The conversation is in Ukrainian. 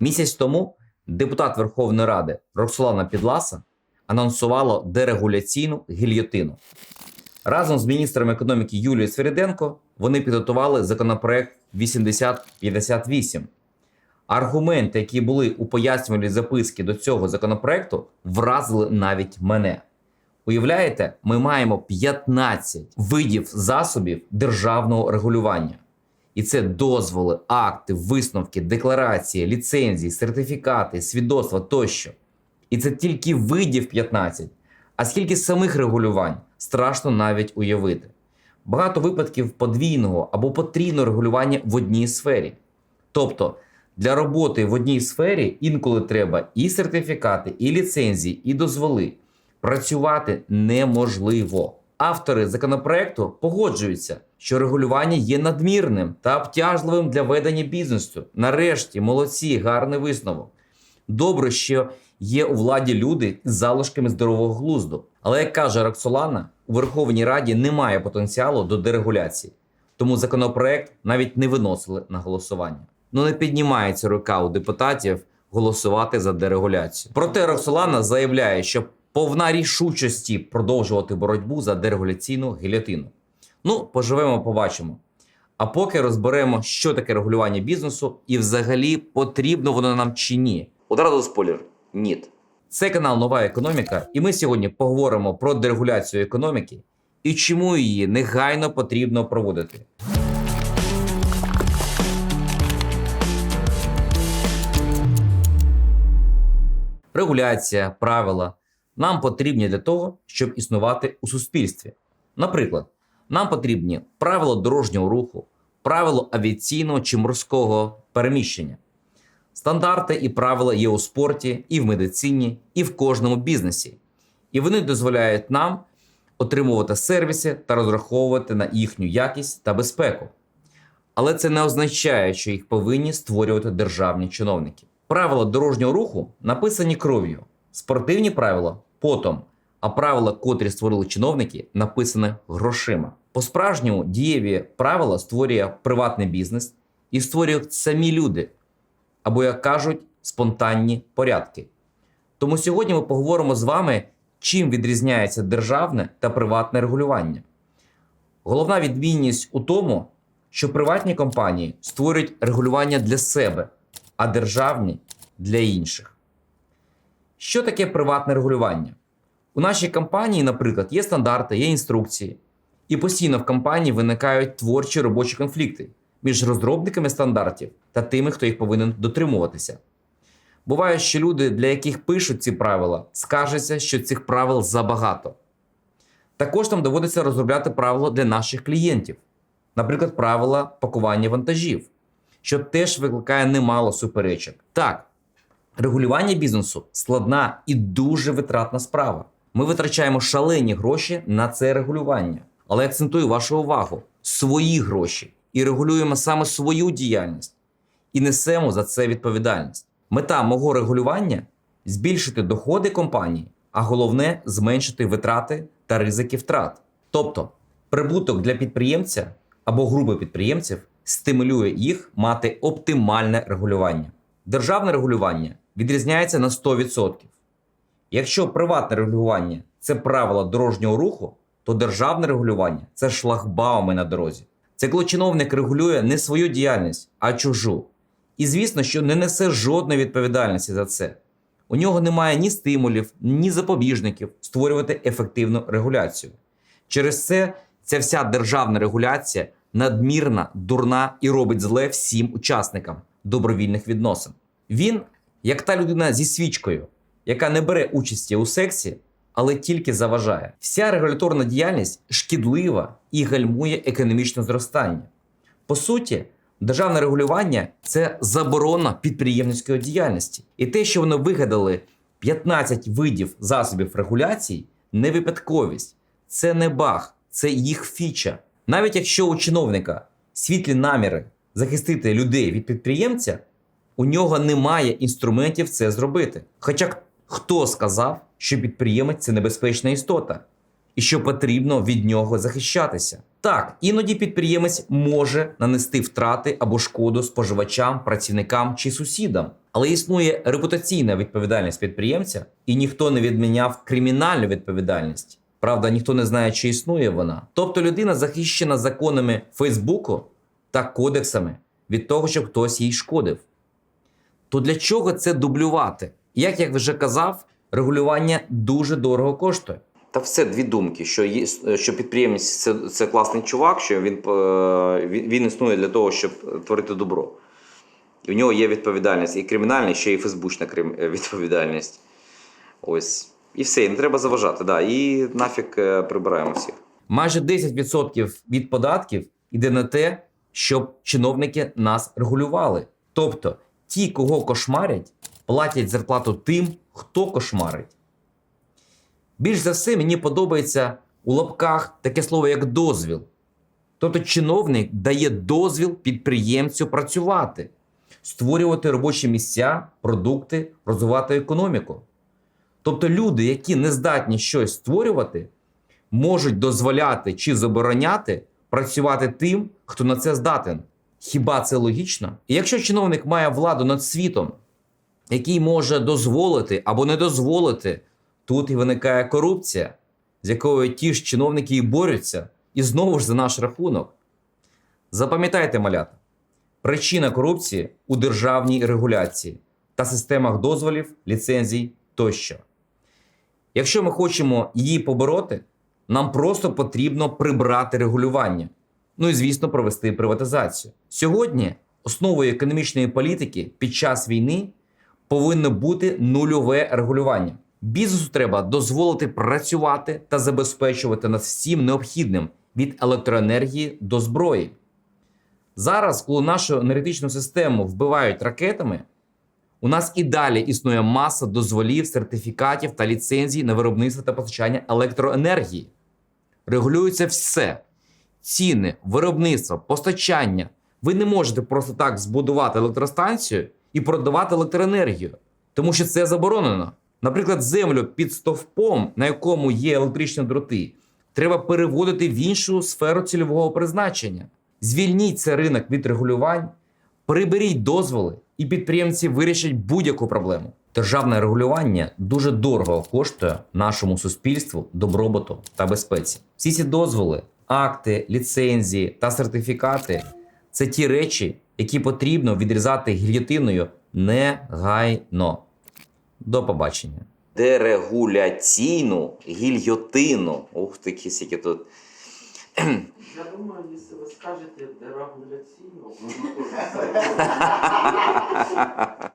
Місяць тому депутат Верховної Ради Роксолана Підласа анонсувала дерегуляційну гільйотину. Разом з міністром економіки Юлією Свириденко вони підготували законопроект 8058. Аргументи, які були у пояснювальній записці до цього законопроекту, вразили навіть мене. Уявляєте, ми маємо 15 видів засобів державного регулювання. І це дозволи, акти, висновки, декларації, ліцензії, сертифікати, свідоцтва тощо. І це тільки видів 15. А скільки самих регулювань страшно навіть уявити. Багато випадків подвійного або потрійного регулювання в одній сфері. Тобто для роботи в одній сфері інколи треба і сертифікати, і ліцензії, і дозволи. Працювати неможливо. Автори законопроекту погоджуються, що регулювання є надмірним та обтяжливим для ведення бізнесу. Нарешті, молодці, гарний висновок. Добре, що є у владі люди з залишками здорового глузду. Але як каже Роксолана, у Верховній Раді немає потенціалу до дерегуляції, тому законопроект навіть не виносили на голосування. Ну не піднімається рука у депутатів голосувати за дерегуляцію. Проте Роксолана заявляє, що повна рішучості продовжувати боротьбу за дерегуляційну гільотину. Ну, поживемо, побачимо. А поки розберемо, що таке регулювання бізнесу і взагалі потрібно воно нам чи ні. Одразу спойлер – ні. Це канал Нова економіка, і ми сьогодні поговоримо про дерегуляцію економіки і чому її негайно потрібно проводити. Регуляція, правила нам потрібні для того, щоб існувати у суспільстві. Наприклад, нам потрібні правила дорожнього руху, правила авіаційного чи морського переміщення. Стандарти і правила є у спорті, і в медицині, і в кожному бізнесі. І вони дозволяють нам отримувати сервіси та розраховувати на їхню якість та безпеку. Але це не означає, що їх повинні створювати державні чиновники. Правила дорожнього руху написані кров'ю, спортивні правила потом, а правила, котрі створили чиновники, написані грошима. По-справжньому дієві правила створює приватний бізнес і створюють самі люди, або, як кажуть, спонтанні порядки. Тому сьогодні ми поговоримо з вами, чим відрізняється державне та приватне регулювання. Головна відмінність у тому, що приватні компанії створюють регулювання для себе, а державні для інших. Що таке приватне регулювання? У нашій компанії, наприклад, є стандарти, є інструкції, і постійно в компанії виникають творчі робочі конфлікти між розробниками стандартів та тими, хто їх повинен дотримуватися. Буває, що люди, для яких пишуть ці правила, скаржаться, що цих правил забагато. Також нам доводиться розробляти правила для наших клієнтів, наприклад, правила пакування вантажів, що теж викликає немало суперечок. Так, регулювання бізнесу складна і дуже витратна справа. Ми витрачаємо шалені гроші на це регулювання. Але акцентую вашу увагу: свої гроші і регулюємо саме свою діяльність і несемо за це відповідальність. Мета мого регулювання збільшити доходи компанії, а головне зменшити витрати та ризики втрат. Тобто, прибуток для підприємця або групи підприємців стимулює їх мати оптимальне регулювання. Державне регулювання відрізняється на 100%. Якщо приватне регулювання це правила дорожнього руху, то державне регулювання це шлагбауми на дорозі. Це коли чиновник регулює не свою діяльність, а чужу. І звісно, що не несе жодної відповідальності за це. У нього немає ні стимулів, ні запобіжників створювати ефективну регуляцію. Через це ця вся державна регуляція надмірна, дурна і робить зле всім учасникам добровільних відносин. Він, як та людина зі свічкою, яка не бере участі у сексі, але тільки заважає. Вся регуляторна діяльність шкідлива і гальмує економічне зростання. По суті, державне регулювання це заборона підприємницької діяльності. І те, що вони вигадали 15 видів засобів регуляції, не випадковість, це не баг, це їх фіча. Навіть якщо у чиновника світлі наміри захистити людей від підприємця, у нього немає інструментів це зробити. Хоча хто сказав, що підприємець це небезпечна істота? і що потрібно від нього захищатися. Так, іноді підприємець може нанести втрати або шкоду споживачам, працівникам чи сусідам. Але існує репутаційна відповідальність підприємця, і ніхто не відміняв кримінальну відповідальність. Правда, ніхто не знає, чи існує вона. Тобто людина захищена законами Фейсбуку та кодексами від того, щоб хтось їй шкодив. То для чого це дублювати? Як я вже казав, регулювання дуже дорого коштує. Та все дві думки: що є, що підприємець це, це класний чувак, що він, е, він, він існує для того, щоб творити добро. І в нього є відповідальність і кримінальна, і ще й фейсбучна е, відповідальність. Ось. І все, і не треба заважати. Да. І нафіг е, прибираємо всіх. Майже 10% від податків йде на те, щоб чиновники нас регулювали. Тобто, ті, кого кошмарять, платять зарплату тим, хто кошмарить. Більш за все, мені подобається у лапках таке слово, як дозвіл. Тобто, чиновник дає дозвіл підприємцю працювати, створювати робочі місця, продукти, розвивати економіку. Тобто, люди, які не здатні щось створювати, можуть дозволяти чи забороняти працювати тим, хто на це здатен. Хіба це логічно? І якщо чиновник має владу над світом, який може дозволити або не дозволити, тут і виникає корупція, з якою ті ж чиновники і борються, і знову ж за наш рахунок. Запам'ятайте, малята, причина корупції у державній регуляції та системах дозволів, ліцензій тощо. Якщо ми хочемо її побороти, нам просто потрібно прибрати регулювання. Ну і звісно, провести приватизацію. Сьогодні основою економічної політики під час війни повинно бути нульове регулювання. Бізнесу треба дозволити працювати та забезпечувати нас всім необхідним від електроенергії до зброї. Зараз, коли нашу енергетичну систему вбивають ракетами, у нас і далі існує маса дозволів, сертифікатів та ліцензій на виробництво та постачання електроенергії. Регулюється все: ціни, виробництво, постачання. Ви не можете просто так збудувати електростанцію і продавати електроенергію, тому що це заборонено. Наприклад, землю під стовпом, на якому є електричні дроти, треба переводити в іншу сферу цільового призначення. Звільніть цей ринок від регулювань, приберіть дозволи, і підприємці вирішать будь-яку проблему. Державне регулювання дуже дорого коштує нашому суспільству, добробуту та безпеці. Всі ці дозволи, акти, ліцензії та сертифікати це ті речі, які потрібно відрізати гільйотиною негайно. До побачення. Дерегуляційну гільйотину. Ух ти, кісіки тут. Я думаю, якщо ви скажете дерегуляційно, воно теж